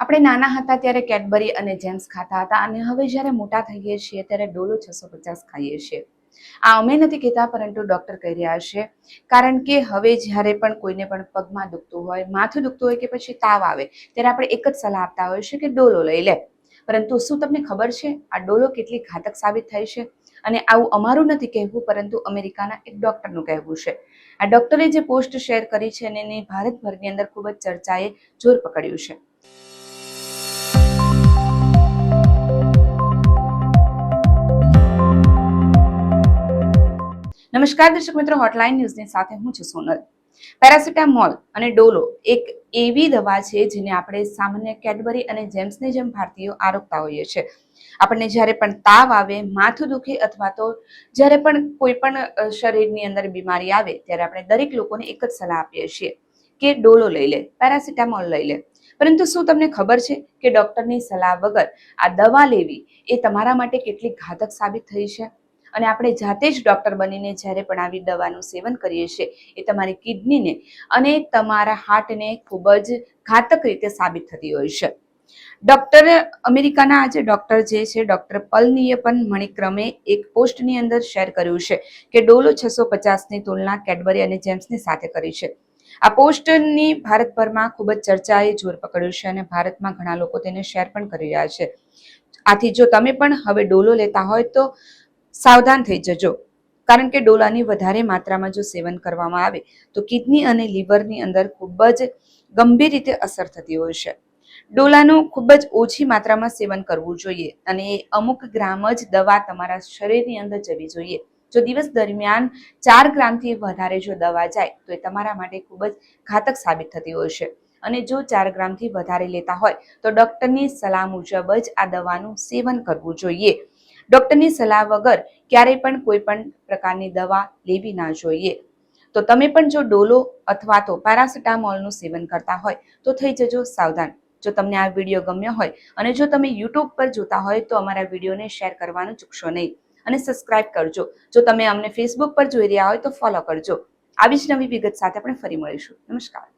આપણે નાના હતા ત્યારે કેડબરી અને જેમ્સ ખાતા હતા અને હવે જ્યારે મોટા થઈએ છીએ ત્યારે ડોલો છસો પચાસ ખાઈએ છીએ. આ અમે નથી કહેતા, પરંતુ ડોક્ટર કહી રહ્યા છે. કારણ કે હવે જ્યારે પણ કોઈને પણ પગમાં દુખતું હોય, માથું દુખતું હોય કે પછી તાવ આવે, ત્યારે આપણે એક જ સલાહ આપતા હોય છે કે ડોલો લઈ લે. પરંતુ શું તમને ખબર છે આ ડોલો કેટલી ઘાતક સાબિત થાય છે? અને આવું અમારું નથી કહેવું, પરંતુ અમેરિકાના એક ડોક્ટરનું કહેવું છે. આ ડૉક્ટરે જે પોસ્ટ શેર કરી છે અને એની ભારતભરની અંદર ખૂબ જ ચર્ચાએ જોર પકડ્યું છે. નમસ્કાર દર્શક મિત્રો હોટલાઇન ન્યૂઝની સાથે હું છું સોનલ. પેરાસિટામોલ અને ડોલો એક એવી દવા છે જેને આપણે સામાન્ય કેડબરી અને જેમ્સની જેમ ભારતીયો આરોગતા હોઈએ છીએ. આપણને જ્યારે પણ તાવ આવે, માથું દુખે અથવા તો જ્યારે પણ કોઈ પણ શરીરની અંદર બીમારી આવે, ત્યારે આપણે દરેક લોકોને એક જ સલાહ આપીએ છીએ કે ડોલો લઈ લે પેરાસિટામોલ લઈ લે. પરંતુ શું તમને ખબર છે કે ડૉક્ટરની સલાહ વગર આ દવા લેવી એ તમારા માટે કેટલી ઘાતક સાબિત થઈ છે? અને આપણે જાતે જ ડૉક્ટર બનીને જ્યારે પણ આવી દવાનું સેવન કરીએ છીએ, એ તમારી કિડનીને અને તમારા હાર્ટને ખૂબ જ ઘાતક રીતે સાબિત થતી હોય છે. ડૉક્ટર અમેરિકાના આજે ડૉક્ટર જે છે ડૉક્ટર પલનીએ પણ મણિક્રમે એક પોસ્ટની અંદર શેર કર્યું છે કે ડોલો છસો પચાસની તુલના કેડબરી અને જેમ્સની સાથે કરી છે. આ પોસ્ટની ભારતભરમાં ખૂબ જ ચર્ચાએ જોર પકડ્યું છે અને ભારતમાં ઘણા લોકો તેને શેર પણ કરી રહ્યા છે. આથી જો તમે પણ હવે ડોલો લેતા હોય તો સાવધાન થઈ જજો. કારણ કે ડોલાની વધારે માત્રામાં જો સેવન કરવામાં આવે, તો કિડની અને લીવરની અંદર ખૂબ જ ગંભીર રીતે અસર થતી હોય છે. ડોલાનું ખૂબ જ ઓછી માત્રામાં સેવન કરવું જોઈએ અને એ અમુક ગ્રામ જ દવા તમારા શરીરની અંદર જવી જોઈએ. જો દિવસ દરમિયાન ચાર ગ્રામથી વધારે જો દવા જાય, તો એ તમારા માટે ખૂબ જ ઘાતક સાબિત થતી હોય છે. અને જો ચાર ગ્રામથી વધારે લેતા હોય, તો ડૉક્ટરની સલાહ મુજબ જ આ દવાનું સેવન કરવું જોઈએ. ડૉક્ટરની સલાહ વગર ક્યારેય પણ કોઈ પણ પ્રકારની દવા લેવી ના જોઈએ. તો તમે પણ જો ડોલો અથવા તો પેરાસિટામોલનું સેવન કરતા હોય તો થઈ જજો સાવધાન. જો તમને આ વીડિયો ગમ્યો હોય અને જો તમે યુટ્યુબ પર જોતા હોય તો અમારા વિડીયોને શેર કરવાનું ચૂકશો નહીં. અને સબસ્ક્રાઇબ કરજો. જો તમે અમને ફેસબુક પર જોઈ રહ્યા હોય તો ફોલો કરજો. આવી જ નવી વિગત સાથે આપણે ફરી મળીશું. નમસ્કાર.